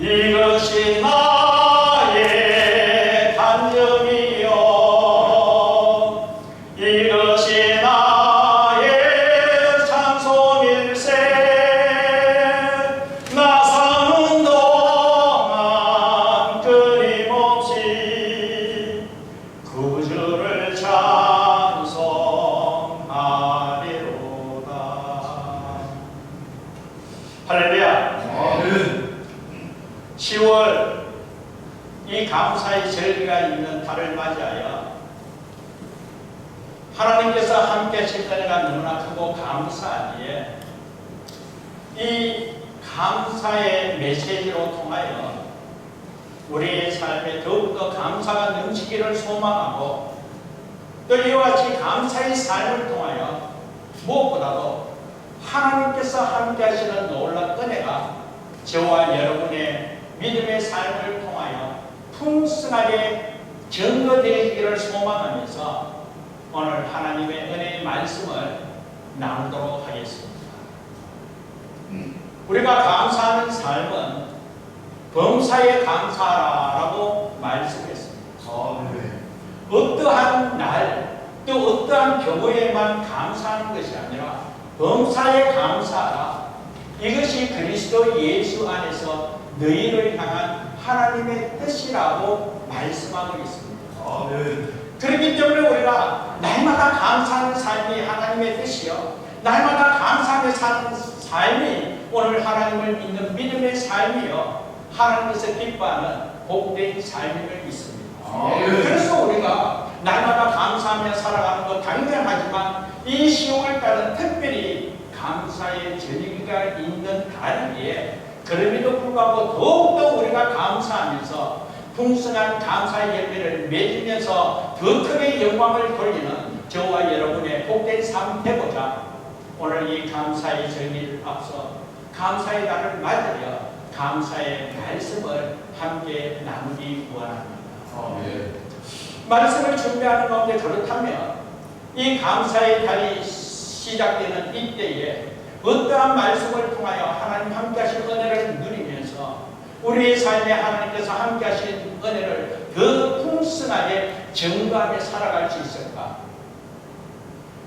이것이 나 절기가 있는 달을 맞이하여 하나님께서 함께 하실 은혜가 너무나 크고 감사하기에 이 감사의 메시지로 통하여 우리의 삶에 더욱더 감사가 넘치기를 소망하고 또 이와 같이 감사의 삶을 통하여 무엇보다도 하나님께서 함께 하시는 놀라운 은혜가 저와 여러분의 믿음의 삶을 통하여 풍성하게 증거되기를 소망하면서 오늘 하나님의 은혜의 말씀을 나누도록 하겠습니다. 우리가 감사하는 삶은 범사에 감사라라고 말씀했습니다. 아멘. 어떠한 날, 또 어떠한 경우에만 감사하는 것이 아니라 범사에 감사하라. 이것이 그리스도 예수 안에서 너희를 향한 하나님의 뜻이라고 말씀하고 있습니다. 아멘. 그렇기 때문에 우리가 날마다 감사하는 삶이 하나님의 뜻이요. 날마다 감사하며 사는 삶이 오늘 하나님을 믿는 믿음의 삶이요. 하나님께서 기뻐하는 복된 삶임을 믿습니다. 아멘. 그래서 우리가 날마다 감사하며 살아가는 것 당연하지만 이 10월달은 특별히 감사의 절기가 있는 달이기에 그럼에도 불구하고 더욱더 우리가 감사하면서 풍성한 감사의 열매를 맺으면서 더 크게 영광을 돌리는 저와 여러분의 복된 삶 되고자 오늘 이 감사의 절기를 앞서 감사의 달을 맞으려 감사의 말씀을 함께 나누기 원합니다. 아멘. 말씀을 준비하는 가운데 그렇다면 이 감사의 달이 시작되는 이때에 어떠한 말씀을 통하여 하나님 함께 하신 은혜를 누리면서 우리의 삶에 하나님께서 함께 하신 은혜를 더 풍성하게 증거하며 살아갈 수 있을까?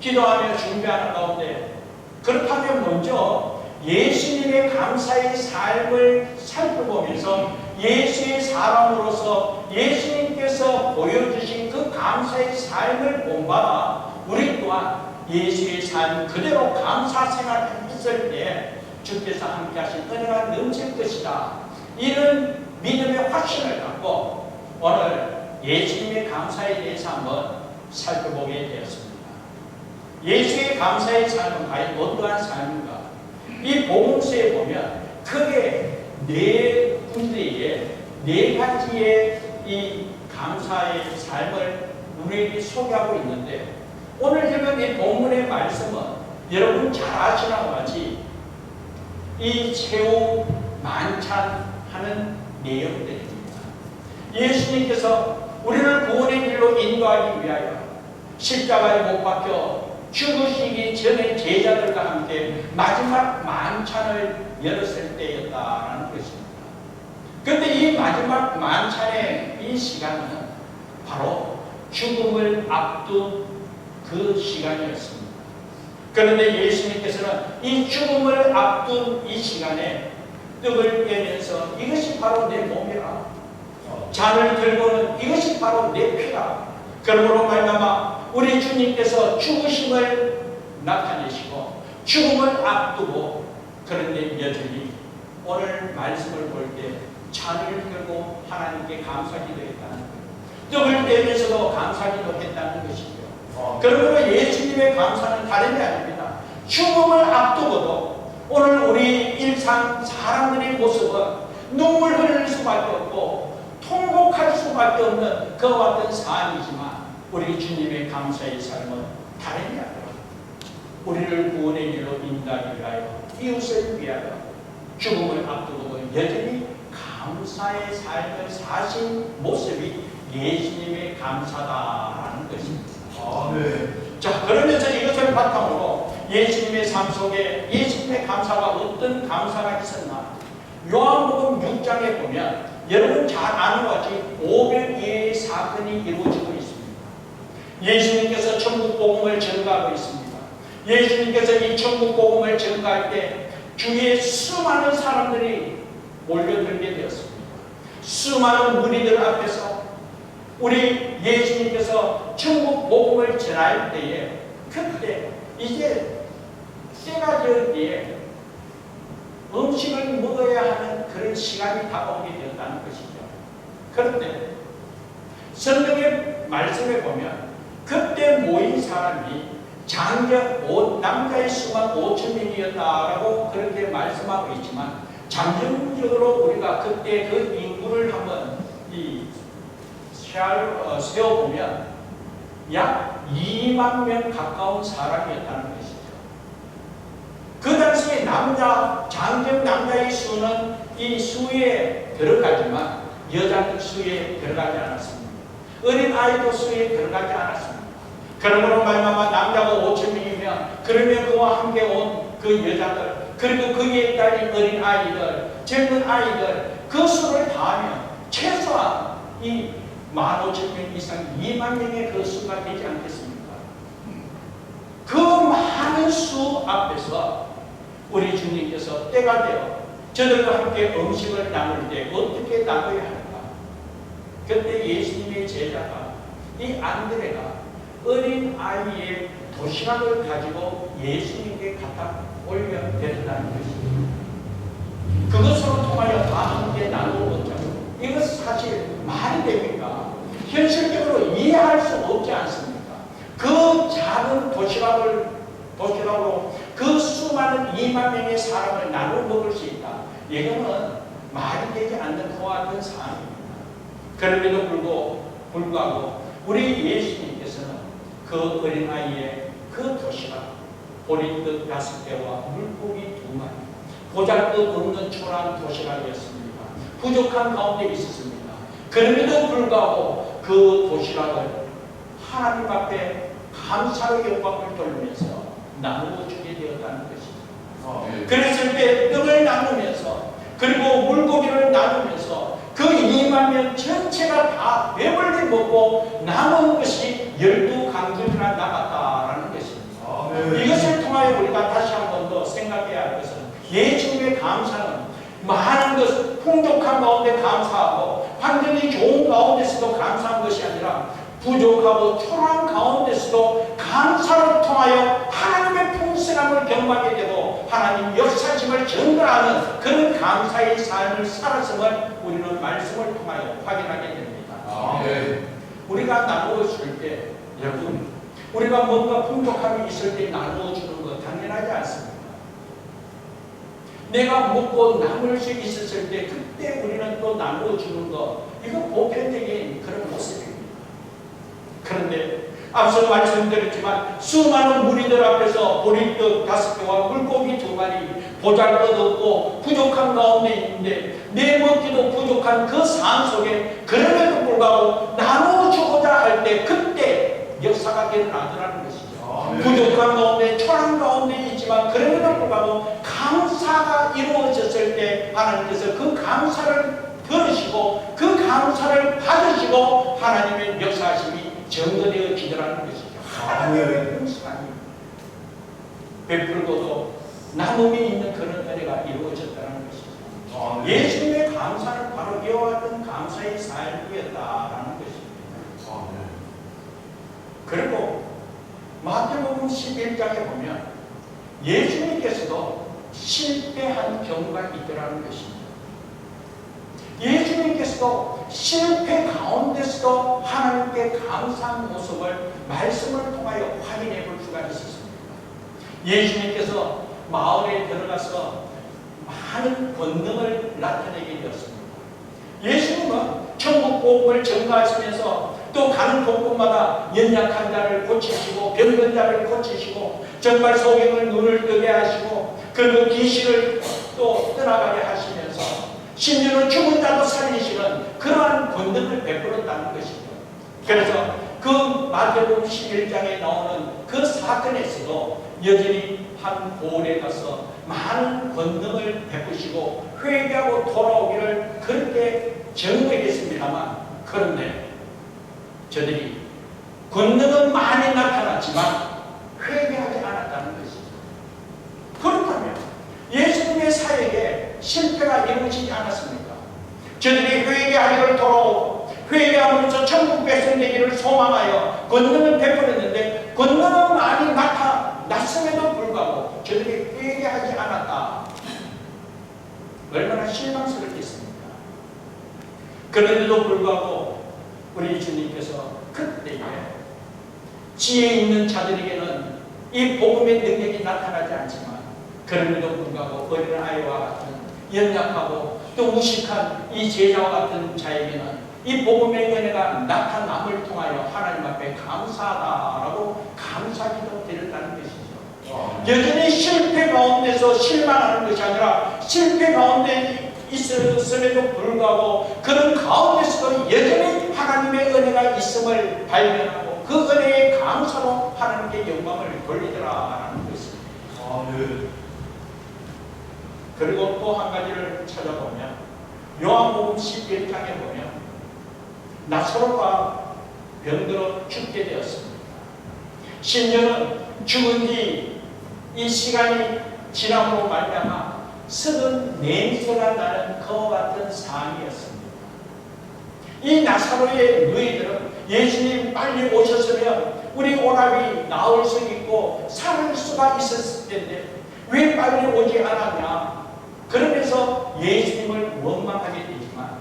기도하며 준비하는 가운데 그렇다면 먼저 예수님의 감사의 삶을 살펴보면서 예수의 사람으로서 예수님께서 보여주신 그 감사의 삶을 본받아 우리 또한 예수의 삶 그대로 감사 생활을 했을 때 주께서 함께 하신 은혜가 넘칠 것이다. 이런 믿음의 확신을 갖고 오늘 예수님의 감사에 대해서 한번 살펴보게 되었습니다. 예수의 감사의 삶은 과연 어떠한 삶인가? 이 복음서에 보면 크게 네 군데에 네 가지의 이 감사의 삶을 우리에게 소개하고 있는데 오늘 읽은 이 본문의 말씀은 여러분 잘것 같이 이 최후 만찬하는 내용들입니다. 예수님께서 우리를 구원의 길로 인도하기 위하여 십자가에 못 박혀 죽으시기 전에 제자들과 함께 마지막 만찬을 열었을 때였다라는 것입니다. 그런데 이 마지막 만찬의 이 시간은 바로 죽음을 앞둔 그 시간이었습니다. 그런데 예수님께서는 이 죽음을 앞둔 이 시간에 떡을 떼면서 이것이 바로 내 몸이라 잔을 들고는 이것이 바로 내 피라 그러므로 말미암아 우리 주님께서 죽으심을 나타내시고 죽음을 앞두고 그런데 여전히 오늘 말씀을 볼 때 잔을 들고 하나님께 감사기도 했다는 거예요. 떡을 떼면서도 감사기도 했다는 것이죠. 그러므로 예수님의 감사는 다름이 아닙니다. 죽음을 앞두고도 오늘 우리 일상 사람들의 모습은 눈물 흘릴 수밖에 없고 통곡할 수밖에 없는 그와 같은 삶이지만 우리 주님의 감사의 삶은 다름이 아니라 우리를 구원의 길로 인도하기 위하여 이웃을 위하여 죽음을 앞두고도 여전히 감사의 삶을 사신 모습이 예수님의 감사다라는 것입니다. 자, 그러면서 이것을 바탕으로 예수님의 삶 속에 예수님의 감사가 어떤 감사가 있었나? 요한복음 6장에 보면 여러분 잘 아는 것 같이 500개의 사건이 이루어지고 있습니다. 예수님께서 천국 복음을 전가하고 있습니다. 예수님께서 이 천국 복음을 전가할 때 주위에 수많은 사람들이 몰려들게 되었습니다. 수많은 무리들 앞에서 우리 예수님께서 천국 복음을 전할 때에 그때 이제 때가 되었 때에 음식을 먹어야 하는 그런 시간이 다가오게 되었다는 것이죠. 그런데 성경의 말씀에 보면 그때 모인 사람이 장력 오- 남자의 수만 5천 명이었다라고 그렇게 말씀하고 있지만 잠정적으로 우리가 그때 그 인구를 한번 이 세알- 어, 세어보면 약 2만 명 가까운 사람이었다는 것이죠. 그 당시에 남자, 장정 남자의 수는 이 수에 들어가지만 여자 수에 들어가지 않았습니다. 어린 아이도 수에 들어가지 않았습니다. 그러므로 말미암아 남자가 5천 명이면 그러면 그와 함께 온 그 여자들 그리고 거기에 딸린 어린 아이들 젊은 아이들 그 수를 다하면 최소한 이 15,000명 이상 2만 명의 그 수가 되지 않겠습니까? 그 많은 수 앞에서 우리 주님께서 때가 되어 저들과 함께 음식을 나눌 때 어떻게 나눠야 할까? 그때 예수님의 제자가 이 안드레가 어린 아이의 도시락을 가지고 예수님께 갖다 올려 드렸다는 것입니다. 그것으로 통하여 다 함께 나누어 먹자고. 이것 사실 말이 됩니 까? 현실적으로 이해할 수 없지 않습니까? 그 작은 도시락을 도시락으로 그 수많은 2만 명의 사람을 나눠 먹을 수 있다. 이거는 말이 되지 않는 그와 같은 상황입니다. 그럼에도 불구하고, 불구하고 우리 예수님께서는 그 어린아이의 그 도시락 보리떡 다섯 개와 물고기 두 마리 보잘것 없는 초라한 도시락이었습니다. 부족한 가운데 있었습니다. 그럼에도 불구하고 그 도시락을 하나님 앞에 감사의 영광을 돌리면서 나누어 주게 되었다는 것이죠. 아, 네. 그랬을 때 떡을 나누면서 그리고 물고기를 나누면서 그 2만 명 전체가 다 배불리 먹고 남은 것이 열두 강들이나 남았다라는 것입니다. 아, 네. 이것을 통하여 우리가 다시 한 번 더 생각해야 할 것은 예수님의 감사는 많은 것, 풍족한 가운데 감사하고 환경이 좋은 가운데서도 감사한 것이 아니라 부족하고 초라한 가운데서도 감사를 통하여 하나님의 풍성함을 경험하게 되고 하나님 역사심을 전가하는 그런 감사의 삶을 살았음을 우리는 말씀을 통하여 확인하게 됩니다. 아, 네. 우리가 나누어 줄 때, 여러분, 우리가 뭔가 풍족함이 있을 때 나누어 주는 것 당연하지 않습니다. 내가 먹고 남을 수 있었을 때 그때 우리는 또 나누어 주는 것, 이거 보편적인 그런 모습입니다. 그런데 앞서 말씀드렸지만 수많은 무리들 앞에서 보리떡 다섯 개와 물고기 두 마리 보잘것없고 부족한 가운데 있는데 내 먹기도 부족한 그 상황 속에 그럼에도 불구하고 나누어 주고자 할 때 그때 역사가 일어나더라는 것이죠. 아, 네. 부족한 가운데 초란 가운데 있지만 그럼에도 불구하고 감사가 이루어졌을 때 하나님께서 그 감사를 들으시고 그 감사를 받으시고 하나님의 역사하심이 증거되어 지더라는 것이죠. 하나님의 풍성함이 베풀고도 남음이 있는 그런 은혜가 이루어졌다는 것이죠. 아, 네. 예수님의 감사는 바로 같은 감사의 삶이었다라는 것입니다. 아, 네. 그리고 마태복음 11장에 보면 예수님께서도 실패한 경우가 있더라는 것입니다. 예수님께서도 실패 가운데서도 하나님께 감사한 모습을 말씀을 통하여 확인해 볼 수가 있었습니다. 예수님께서 마을에 들어가서 많은 권능을 나타내게 되었습니다. 예수님은 천국 복음을 전가하시면서 또 가는 곳곳마다 연약한 자를 고치시고 병든 자를 고치시고 정말 소경을 눈을 뜨게 하시고 그리고 귀신을 또 떠나가게 하시면서 심지어는 죽은 자도 살리시는 그러한 권능을 베풀었다는 것이죠. 그래서 그 마태복음 11장에 나오는 그 사건에서도 여전히 한 고을에 가서 많은 권능을 베푸시고 회개하고 돌아오기를 그렇게 정의했습니다만 그런데 저들이 권능은 많이 나타났지만 회개하지 않았다는 것이죠. 그렇다면 예수님의 사역에 실패가 이루어지지 않았습니까? 저들이 회개하기를 돌아오고 회개하면서 천국 백성되기를 소망하여 권능을 베풀었는데 권능은 많이 나타났음에도 불구하고 저들이 회개하지 않았다. 얼마나 실망스럽겠습니까? 그런데도 불구하고 우리 주님께서 그때에 지혜 있는 자들에게는 이 복음의 능력이 나타나지 않지만 그럼에도 불구하고 어린 아이와 같은 연약하고 또 무식한 이 제자와 같은 자에게는 이 복음의 은혜가 나타남을 통하여 하나님 앞에 감사하다라고 감사기도 드렸다는 것이죠. 여전히 실패 가운데서 실망하는 것이 아니라 실패 가운데 있었음에도 불구하고 그런 가운데서도 여전히 하나님의 은혜가 있음을 발견하고 그 은혜에 감사로 하나님께 영광을 돌리더라라는 것입니다. 아멘. 그리고 또 한 가지를 찾아보면 요한복음 11장에 보면 나사로가 병들어 죽게 되었습니다. 심지어는 죽은 뒤 이 시간이 지남으로 말미암아 썩은 냄새가 나는 그와 같은 상이었습니다. 이 나사로의 누이들은 예수님 빨리 오셨으면 우리 오랍이 나올 수 있고 살 수가 있었을 텐데 왜 빨리 오지 않았냐 그러면서 예수님을 원망하게 되지만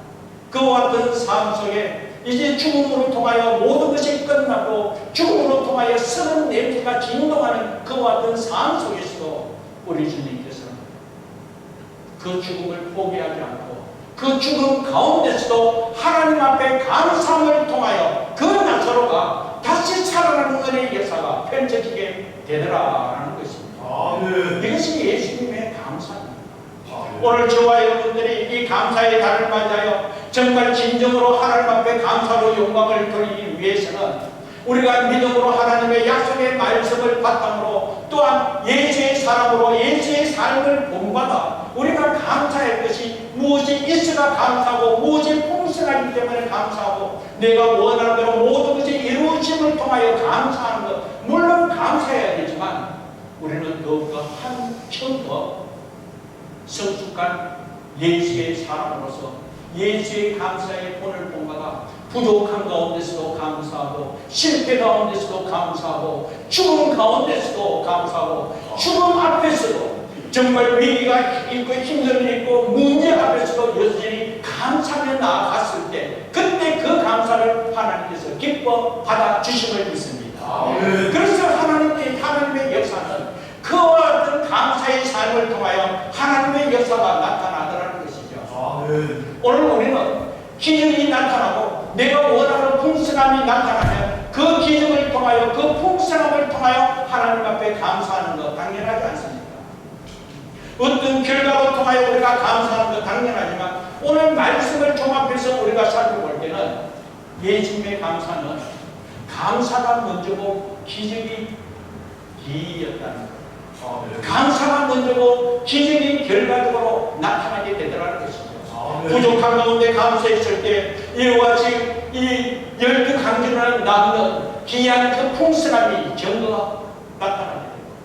그와 같은 삶 속에 이제 죽음으로 통하여 모든 것이 끝나고 죽음으로 통하여 썩은 냄새가 진동하는 그와 같은 삶 속에서도 우리 주님께서는 그 죽음을 포기하지 않고 그 죽음 가운데서도 하나님 앞에 감사함을 통하여 그 나사로가 다시 살아나는 은혜의 역사가 펼쳐지게 되더라라는 것입니다. 아멘. 이것이 예수님의 감사입니다. 아멘. 오늘 저와 여러분들이 이 감사의 달을 맞아요. 정말 진정으로 하나님 앞에 감사로 영광을 돌리기 위해서는 우리가 믿음으로 하나님의 약속의 말씀을 바탕으로 또한 예수의 사람으로 예수의 삶을 본받아 우리가 감사할 것이 무엇이 있어가 감사하고 무엇이 풍성하기 때문에 감사하고 내가 원하는 대로 모든 것이 이루어짐을 통하여 감사하는 것 물론 감사해야 되지만 우리는 더욱더 한층 더 성숙한 예수의 사람으로서 예수의 감사의 본을 본받아 부족한 가운데서도 감사하고 실패 가운데서도 감사하고 죽음 가운데서도 감사하고 죽음 앞에서도 정말 위기가 있고 힘든 일이 있고 문제 앞에서도 여전히 감사하며 나아갔을 때 그때 그 감사를 하나님께서 기뻐 받아 주심을 믿습니다. 아멘. 그래서 하나님의 하나님의 역사는 그와 같은 감사의 삶을 통하여 하나님의 역사가 나타나더라는 것이죠. 아멘. 오늘 우리는 기적이 나타나고 내가 원하는 풍성함이 나타나면 그 기적을 통하여 그 풍성함을 통하여 하나님 앞에 감사하는 것 당연하지 않습니까? 어떤 결과로 통하여 우리가 감사하는 것 당연하지만 오늘 말씀을 종합해서 우리가 살펴볼 때는 예수님의 감사는 감사가 먼저고 기적이 뒤였다는 것. 감사가 먼저고 기적이 결과적으로 나타나게 되더라는 것이죠. 아멘. 부족한 가운데 감사했을 때 이와 같이 이 열두 강진을 낳는 귀한 그 풍성함이 전부가 나타나게 됩니다.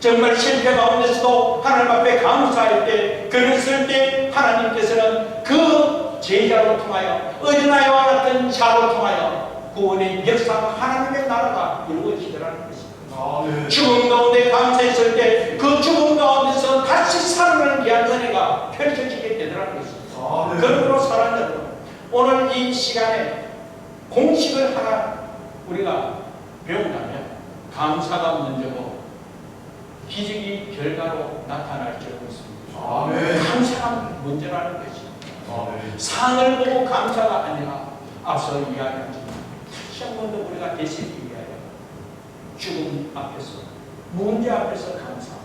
정말 실패 가운데서도 하나님 앞에 감사할 때 그랬을 때 하나님께서는 그 제자로 통하여 어린아이와 같은 자로 통하여 구원의 역사가 하나님의 나라가 이루어지더라는 것입니다. 아멘. 죽음 가운데 감사했을 때 그 죽음 가운데서 다시 살아나는 귀한 은혜가 펼쳐지게 되더라는 것입니다. 아멘. 오늘 이 시간에 공식을 하나 우리가 배운다면 감사가 먼저고 기적이 결과로 나타날 줄 믿습니다. 아멘. 감사가 먼저라는. 아멘. 상을 보고 감사가 아니라 앞서 이야기했지만 다시 한 번 더 우리가 되새기기 위하여 죽음 앞에서 문제 앞에서 감사하고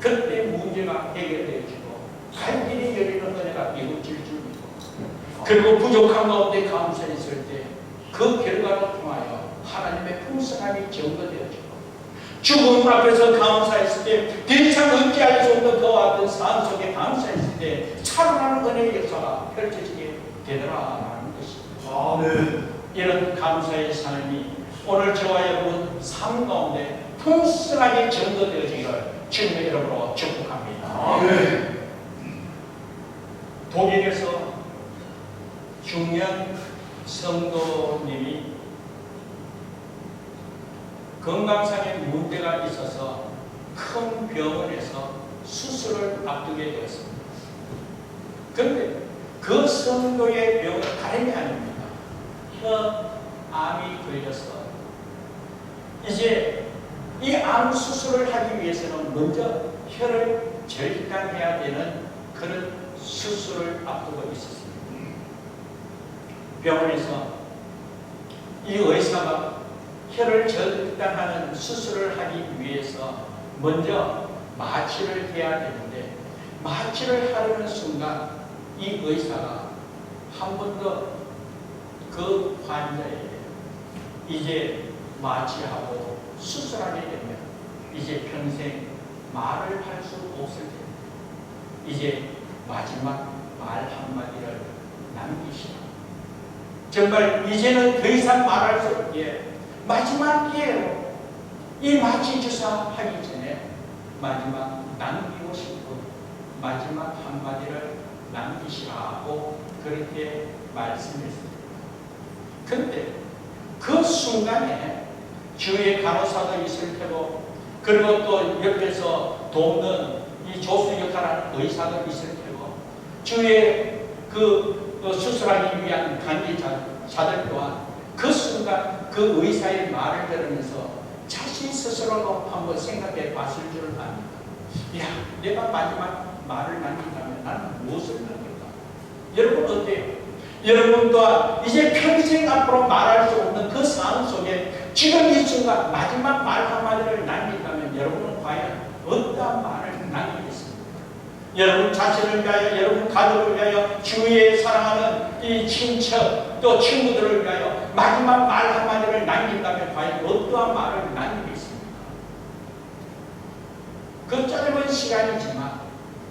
그때 문제가 해결되어지고 갈 길이 열리는 은혜가 이루어질 그리고 부족한 가운데 감사했을 때 그 결과로 통하여 하나님의 풍성함이 증거되어지고 죽음 앞에서 감사했을 때, 더 이상 의지할 수 없는 그와 같은 삶 속에 감사했을 때, 살아나는 은혜의 역사가 펼쳐지게 되더라라는 것입니다. 아멘. 이런 감사의 삶이 오늘 저와 여러분 삶 가운데 풍성하게 전도되어지기를 주님의 이름으로 축복합니다. 아멘. 독일에서 중년 성도님이 건강상의 문제가 있어서 큰 병원에서 수술을 앞두게 되었습니다. 그런데 그 성도의 병은 다름이 아닙니다. 혀암이 걸려서 이제 이 암 수술을 하기 위해서는 먼저 혀를 절단해야 되는 그런 수술을 앞두고 있었습니다. 병원에서 이 의사가 혀를 절단하는 수술을 하기 위해서 먼저 마취를 해야 되는데 마취를 하려는 순간 이 의사가 한 번 더 그 환자에게 이제 마취하고 수술하게 되면 이제 평생 말을 할 수 없을 텐데 이제 마지막 말 한마디를 남기시라. 정말 이제는 더 이상 말할 수 없기에 마지막 기회로 이 마취 주사 하기 전에 마지막 남기고 싶은 마지막 한마디를 남기시라고 그렇게 말씀했습니다. 근데 그 순간에 주위에 간호사도 있을 테고 그리고 또 옆에서 돕는 이 조수 역할하는 의사도 있을 테고 주위에 그 어, 수술하기 위한 관계자들 또한 그 순간 그 의사의 말을 들으면서 자신 스스로도 한번 생각해 봤을 줄을 압니다. 야, 내가 마지막 말을 남긴다면 나는 무엇을 남길까? 여러분 어때요? 여러분 또한 이제 평생 앞으로 말할 수 없는 그 상황 속에 지금 이 순간 마지막 말 한마디를 남긴다면 여러분은 과연 어떠한 말을 남기겠습니까? 여러분 자신을 위하여, 여러분 가족을 위하여, 주위에 사랑하는 이 친척, 또 친구들을 위하여 마지막 말 한마디를 남긴다면 과연 어떠한 말을 남기겠습니까? 그 짧은 시간이지만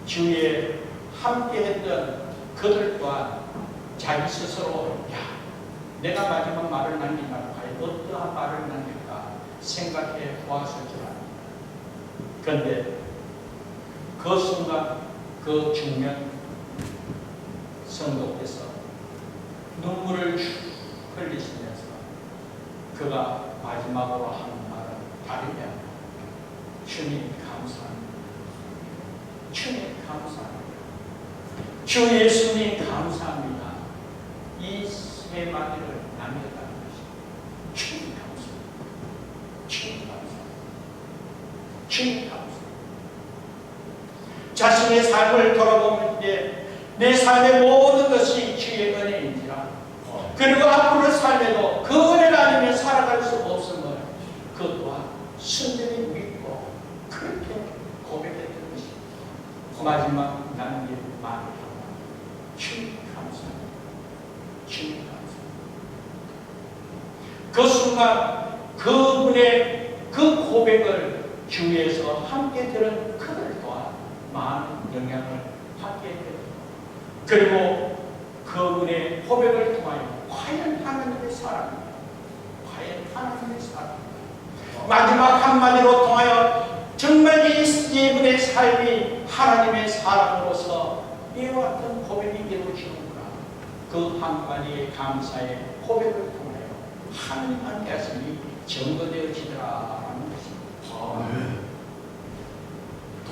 주위에 함께 했던 그들 또한 자기 스스로 야 내가 마지막 말을 남긴다면 과연 어떠한 말을 남길까 생각해 보았을 줄 압니다. 그런데 그 순간 그 중년 성도께서 눈물을 쭉 흘리시면서 그가 마지막으로 하는 말은 아니라 주님 감사합니다. 주님 감사합니다. 주 예수님 감사합니다. 이 세 마디를 남겼다는 것입니다. 주님 감사합니다. 주님 감사합니다. 주님 감사합니다. 자신의 삶을 돌아보면 때내 삶의 모든 것이 주의 은혜인지라 그리고 앞으로 삶에도 그 은혜가 아니면 살아갈 수 없음을 그 또한 순전히 믿고 그렇게 고백했던 것입니다. 마지막 남긴 하고 주님 감사합니다. 주님 감사합니다. 그 순간 그분의 그 고백을 주위에서 함께 들은 그들 또한 많은 영향을 받게 됩니다. 그리고 그분의 고백을 통하여 과연 하나님의 사랑입니다. 과연 하나님의 사랑입니다. 마지막 한마디로 통하여 정말 이 이분의 삶이 하나님의 사랑으로서 같은 고백이 이루어지는구나. 그 한마디의 감사의 고백을 통하여 하나님 함께 하심이 증거되어지더라라는 것입니다.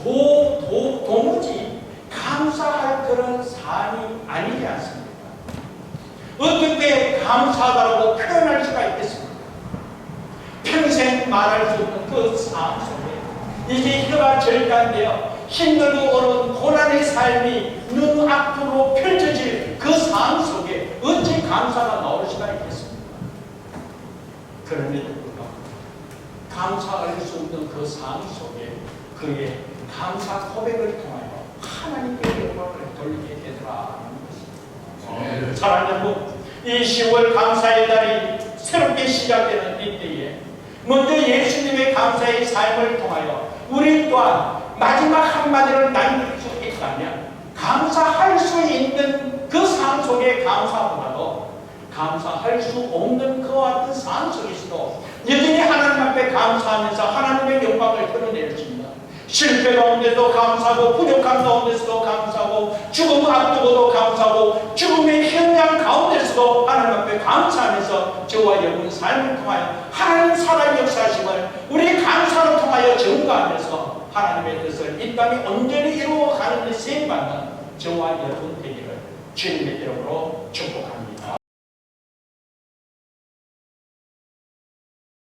도, 도, 도무지 감사할 그런 삶이 아니지 않습니까? 어떻게 감사하다고 표현할 수가 있겠습니까? 평생 말할 수 없는 그삶 속에 이제 혀가 절단되어 힘들고 어려운 고난의 삶이 눈 앞으로 펼쳐질 그 삶 속에 어찌 감사가 나올 수가 있겠습니까? 그럼에도 불구하고 감사할 수 없는 그 삶 속에 그의 감사 고백을 통하여 하나님께 영광을 돌리게 되더라는. 아멘. 사랑하는 분, 이 10월 감사의 달이 새롭게 시작되는 이때에 먼저 예수님의 감사의 삶을 통하여 우리 또한 마지막 한마디를 남길 수 있다면 감사할 수 있는 그 삶 속의 감사보다도 감사할 수 없는 그와 같은 삶 속에서도 여전히 하나님 앞에 감사하면서 하나님의 영광을 드러낼 수 실패 가운데도 감사하고 부족함 가운데서도 감사하고 죽음 앞두고도 감사하고 죽음의 현장 가운데서도 하나님 앞에 감사하면서 저와 여러분 삶을 통하여 하나님 살아 역사심을 우리 감사를 통하여 증거하면서 하나님의 뜻을 이 땅에 온전히 이루어가는 데 쓰임받는 저와 여러분 되기를 주님의 이름으로 축복합니다.